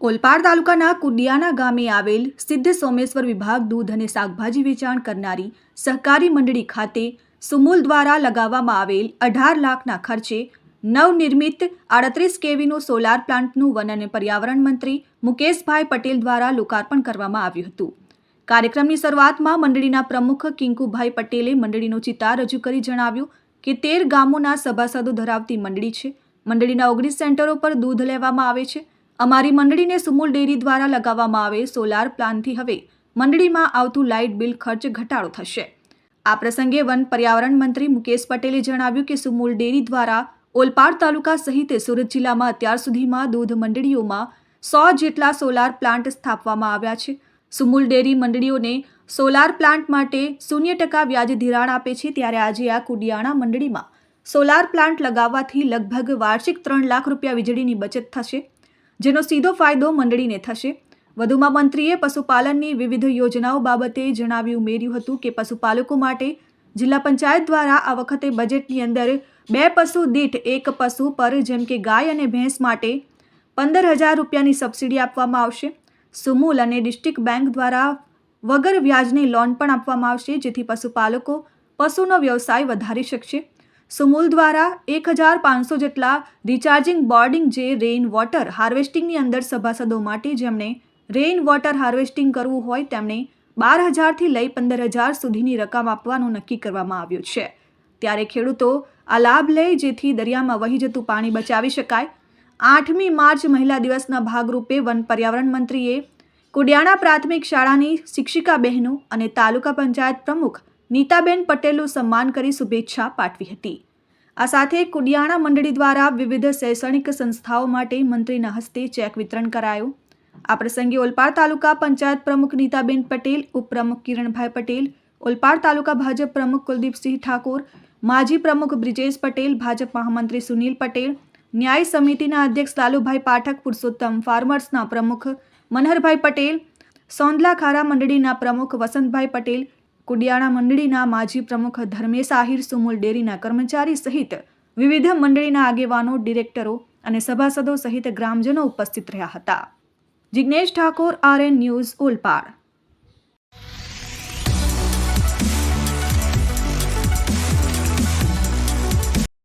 ઓલપાડ તાલુકાના કુડિયાના ગામે આવેલ સિદ્ધ સોમેશ્વર વિભાગ દૂધ અને શાકભાજી વેચાણ કરનારી સહકારી મંડળી ખાતે સુમુલ દ્વારા લગાવવામાં આવેલ અઢાર લાખના ખર્ચે નવનિર્મિત આડત્રીસ કેવીનું સોલાર પ્લાન્ટનું વન અને પર્યાવરણ મંત્રી મુકેશભાઈ પટેલ દ્વારા લોકાર્પણ કરવામાં આવ્યું હતું. કાર્યક્રમની શરૂઆતમાં મંડળીના પ્રમુખ કિંકુભાઈ પટેલે મંડળીનો ચિતાર રજૂ કરી જણાવ્યું કે તેર ગામોના સભાસદો ધરાવતી મંડળી છે. મંડળીના ઓગણીસ સેન્ટરો પર દૂધ લેવામાં આવે છે. અમારી મંડળીને સુમુલ ડેરી દ્વારા લગાવવામાં આવે સોલાર પ્લાનથી હવે મંડળીમાં આવતું લાઇટ બિલ ખર્ચ ઘટાડો થશે. આ પ્રસંગે વન પર્યાવરણ મંત્રી મુકેશ પટેલે જણાવ્યું કે સુમુલ ડેરી દ્વારા ઓલપાડ તાલુકા સહિત સુરત જિલ્લામાં અત્યાર સુધીમાં દૂધ મંડળીઓમાં સો જેટલા સોલાર પ્લાન્ટ સ્થાપવામાં આવ્યા છે. સુમુલ ડેરી મંડળીઓને સોલાર પ્લાન્ટ માટે શૂન્ય ટકા વ્યાજ ધિરાણ આપે છે ત્યારે આજે આ કુડિયાણા મંડળીમાં સોલાર પ્લાન્ટ લગાવવાથી લગભગ વાર્ષિક ત્રણ લાખ રૂપિયા વીજળીની બચત થશે. જેનો સીધો ફાયદો મંડળીને થશે. વધુમાં મંત્રીએ પશુપાલનની વિવિધ યોજનાઓ બાબતે જણાવી ઉમેર્યું હતું કે પશુપાલકો માટે જિલ્લા પંચાયત દ્વારા આ વખતે બજેટની અંદર બે પશુ દીઠ એક પશુ પર જેમ કે ગાય અને ભેંસ માટે પંદર હજાર રૂપિયાની સબસિડી આપવામાં આવશે. સુમૂલ અને ડિસ્ટ્રિક્ટ બેંક દ્વારા વગર વ્યાજની લોન પણ આપવામાં આવશે, જેથી પશુપાલકો પશુનો વ્યવસાય વધારી શકશે. સુમૂલ દ્વારા એક હજાર પાંચસો જેટલા રિચાર્જિંગ બોર્ડિંગ જે રેઇન વોટર હાર્વેસ્ટિંગની અંદર સભાસદો માટે જેમણે રેઇન વોટર હાર્વેસ્ટિંગ કરવું હોય તેમણે બાર હજારથી લઈ પંદર હજાર સુધીની રકમ આપવાનું નક્કી કરવામાં આવ્યું છે. ત્યારે ખેડૂતો આ લાભ લે જેથી દરિયામાં વહી જતું પાણી બચાવી શકાય. આઠમી માર્ચ મહિલા દિવસના ભાગરૂપે વન પર્યાવરણ મંત્રીએ કુડિયાણા પ્રાથમિક શાળાની શિક્ષિકા બહેનો અને તાલુકા પંચાયત પ્રમુખ નીતાબેન પટેલનું સન્માન કરી શુભેચ્છા પાઠવી હતી. આ સાથે કુડિયાણા મંડળી દ્વારા વિવિધ શૈક્ષણિક સંસ્થાઓ માટે મંત્રીના હસ્તે ચેક વિતરણ કરાયું. આ પ્રસંગે ઓલપાડ તાલુકા પંચાયત પ્રમુખ નીતાબેન પટેલ, ઉપપ્રમુખ કિરણભાઈ પટેલ, ઓલપાડ તાલુકા ભાજપ પ્રમુખ કુલદીપસિંહ ઠાકોર, માજી પ્રમુખ બ્રિજેશ પટેલ, ભાજપ મહામંત્રી સુનિલ પટેલ, ન્યાય સમિતિના અધ્યક્ષ લાલુભાઈ પાઠક, પુરુષોત્તમ ફાર્મર્સના પ્રમુખ મનહરભાઈ પટેલ સોંદલા ખારા મંડળીના પ્રમુખ વસંતભાઈ પટેલ કુડિયાણા મંડળીના માજી પ્રમુખ ધર્મેશ આહિર સુમુલ ડેરીના કર્મચારી સહિત વિવિધ મંડળીના આગેવાનો, ડિરેક્ટરો અને સભાસદો સહિત ગ્રામજનો ઉપસ્થિત રહ્યા હતા. Jignesh Thakor, RN news, Olpad.